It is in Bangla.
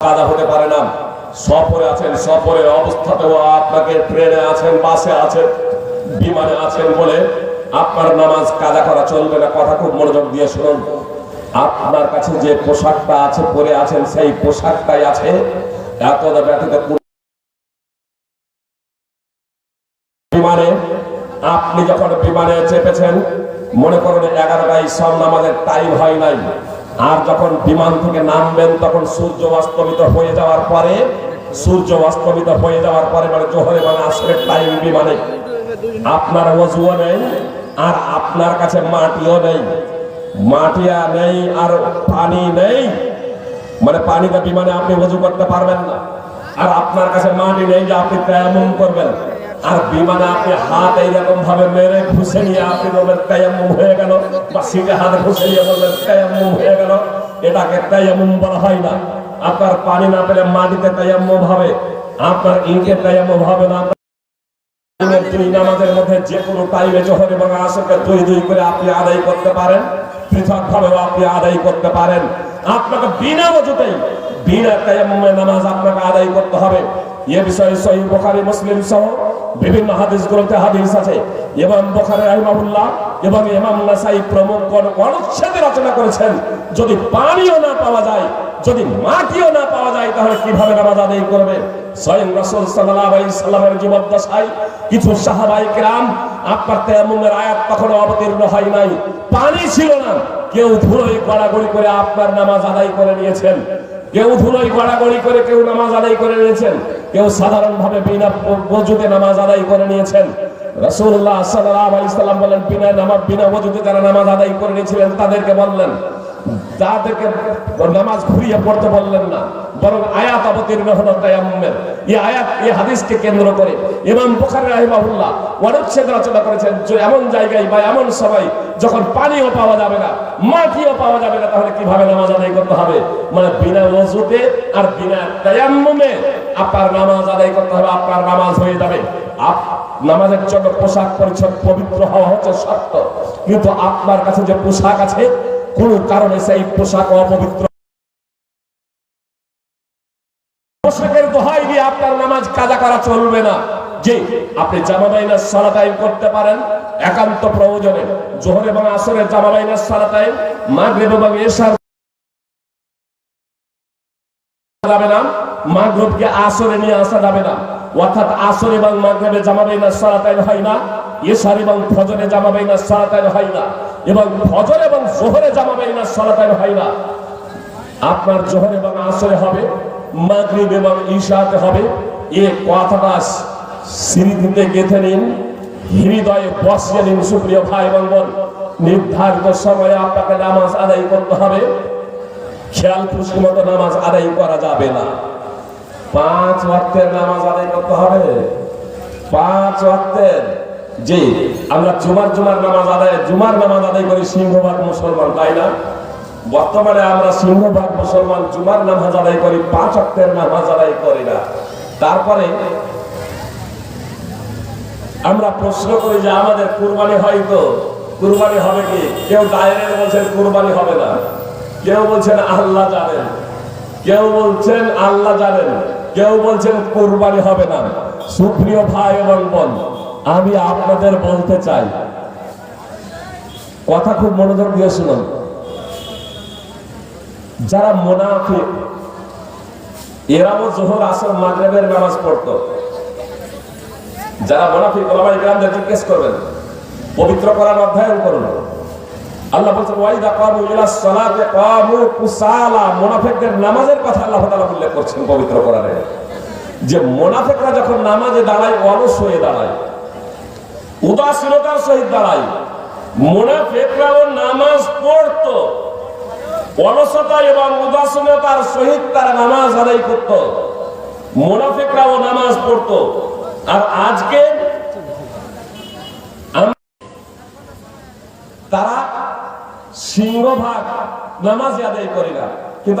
কাদা হতে পারে না। সফরে আছেন, সফরের অবস্থাতেও আপনাকে ট্রেনে আছেন, বাসে আছেন, বিমানে আছেন বলে আপনার নামাজ কাদা করা চলবে না। কথা খুব মনোযোগ দিয়ে শুনুন। আপনার কাছে যে পোশাকটা আছে, পরে আছেন, সেই পোশাকটাই আছে। এত ব্যতীত বিমানে আপনি যখন বিমানে চেপেছেন, মনে করুন এগারোটায় সব নামাজের টাইম হয় নাই। আর যখন বিমান থেকে নামবেন, তখন সূর্য অস্তমিত হয়ে যাওয়ার পরে, সূর্য অস্তমিত হয়ে যাওয়ার পরে মানে জোহরে মানে আসরের টাইম বিমানে। আপনার ওজুও নেই, আর আপনার কাছে মাটিও নেই। মাটিয়া নেই আর পানি নেই। মানে পানিটা বিমানে আপনি ওজু করতে পারবেন না। আর আপনার কাছে মাটি নেই যে আপনি তেমন করবেন। আর বিমানে আপনি হাত এইরকম ভাবে মেরে ঘুষে নিয়ে আপনি বলবেন, তায়াম্মুম হয়ে গেল। বা সিটে হাত ঘুষে নিয়ে বলবেন, তায়াম্মুম হয়ে গেল। এটাকে তায়াম্মুম বলা হয় না। আপনার পানি না পেলে মাটিতে তায়াম্মুম হবে। আপনার ইঙ্কে তায়াম্মুম হবে না। দুই নামাজের মধ্যে যে কোনো টাইমে জোহর এবং আসরকে দুই দুই করে আপনি আদায় করতে পারেন। পৃথক ভাবেও আপনি আদায় করতে পারেন। আপনাকে বিনা মজুতেই, বিনা তায়াম্মুমে নামাজ আপনাকে আদায় করতে হবে। এ বিষয়ে সহিহ বুখারী, মুসলিম সহ বিভিন্ন হাদিস গ্রন্থে হাদিস আছে ইমাম বুখারী রাহিমাহুল্লাহ এবং ইমাম নাসাই প্রমুখ কোন অনুচ্ছেদে রচনা করেছেন যদি পানিও না পাওয়া যায় যদি মাটিও না পাওয়া যায় তাহলে কিভাবে নামাজ আদায় করবে স্বয়ং রাসূল সাল্লাল্লাহু আলাইহি সাল্লামের জীবদ্দশায় কিছু সাহাবাই کرام আপনার তায়াম্মুমের আয়াত তখনও অবতীর্ণ হয় নাই পানি ছিল না কেউ ধুলোয় গড়াগড়ি করে আপনার নামাজ আদায় করে নিয়েছেন কেউ ধুলোয় গড়াগড়ি করে কেউ নামাজ আদায় করে নিয়েছেন কেউ সাধারণভাবে বিনা বজুতে নামাজ আদায় করে নিয়েছেন। রসুল্লাহ সাল্লাল্লাহু আলাইহি সাল্লাম বলেন, বিনা নামাজ বিনা বজুতে যারা নামাজ আদায় করে নিয়েছিলেন, তাদেরকে বললেন তাদেরকে নামাজ ঘুরিয়ে পড়তে বললেন না, বরং আয়াত অবতীর্ণ হলো তায়াম্মুমের এই আয়াত, এই হাদিসকে কেন্দ্র করে ইমাম বুখারী রাহিমাহুল্লাহ অনুচ্ছেদ রচনা করেছেন যে এমন জায়গায় বা এমন সময় যখন পানিও পাওয়া যাবে না, মাটিও পাওয়া যাবে না, তাহলে কীভাবে নামাজ আদায় করতে হবে? মানে বিনা ওযুতে আর বিনা তায়াম্মুমে আপনার নামাজ আদায় করতে হবে, আপনার নামাজ হয়ে যাবে। আপ, নামাজের জন্য পোশাক পরিচ্ছদ পবিত্র হওয়া হচ্ছে সত্য কিন্তু আপনার কাছে যে পোশাক আছে কোন কারণে সেই পোশাক অপবিত্র? পোশাকের দোহাই দিয়ে আপনার নামাজ কাজা করা চলবে না। যে আপনি জামা বাইনার সালাতাইম করতে পারেন, একান্ত প্রয়োজনে। জোহর এবং আসরের জামা বাইনার সালাতাইম মাগরিব এবং এশার যাবে না, মাগরিবকে আসরে নিয়ে আসা যাবে না। অর্থাৎ আসর এবং মাগরিবে জামা বাইনার সালাতাইম হয় না, এশার এবং ফজরে জামা বাইনার সালাতাইম হয় না। এবং ফজর এবং জোহরে জামা বাইনার সালাতাইম হয় না। আপনার জোহর এবং আসরে হবে, মাগরিব এবং ঈশাতে হবে। এ কথাটা স্মৃতিতে গেঁথে নিন, হৃদয়ে বসিয়ে নিন সুপ্রিয় ভাই এবং বোন নির্ধারিত সময়ে আপনাকে নামাজ আদায় করতে হবে। খেয়াল খুশি মতো নামাজ আদায় করা যাবে না। পাঁচ ওয়াক্তের নামাজ আদায় করতে হবে। পাঁচ ওয়াক্তের জি আমরা জুমার জুমার নামাজ আদায়, জুমার নামাজ আদায় করি সিংহভাগ মুসলমান, তাই না? বর্তমানে আমরা সিংহভাগ মুসলমান, জুমার নামাজ আদায় করি, পাঁচ অক্টের নামাজ আদায় করি না। তারপরে আমরা প্রশ্ন করি যে আমাদের কুরবানি হয় তো? কুরবানি হবে কি? কেউ ডাইরেক্ট বলছেন কুরবানি হবে না। কেউ বলছেন আল্লাহ জানেন। কেউ বলছেন আল্লাহ জানেন। কেউ বলছেন কুরবানি হবে না। সুপ্রিয় ভাই এবং বোন আমি আপনাদের বলতে চাই। কথা খুব মনোযোগ দিয়ে শুনুন। যারা মোনাফিক, এরাও জোহর, আসর, মাগরেবের নামাজ পড়তো। যারা মোনাফিক ওলামাই গ্রামদের জিজ্ঞেস করবেন, পবিত্র করার অধ্যয়ন করুন। আল্লাহ বলছেন, ওয়াইদা কামু ইলা সালাতে, কামু কুসালা। মুনাফিকদের নামাজের কথা আল্লাহ তাআলা উল্লেখ করছেন পবিত্র করারে যে মুনাফিকরা যখন নামাজে দাঁড়ায়, অলস হয়ে দাঁড়ায়। উদাসীনতার সহিত দাঁড়ায় মুনাফিকরাও নামাজ পড়তো। অলসতা এবং উদাসীনতার সহিত তারা নামাজ আদায় করত। মুনাফিকরাও নামাজ পড়তো। আর আজকে তারা সিংহভাগ নামাজ আদায় করি না। কিন্তু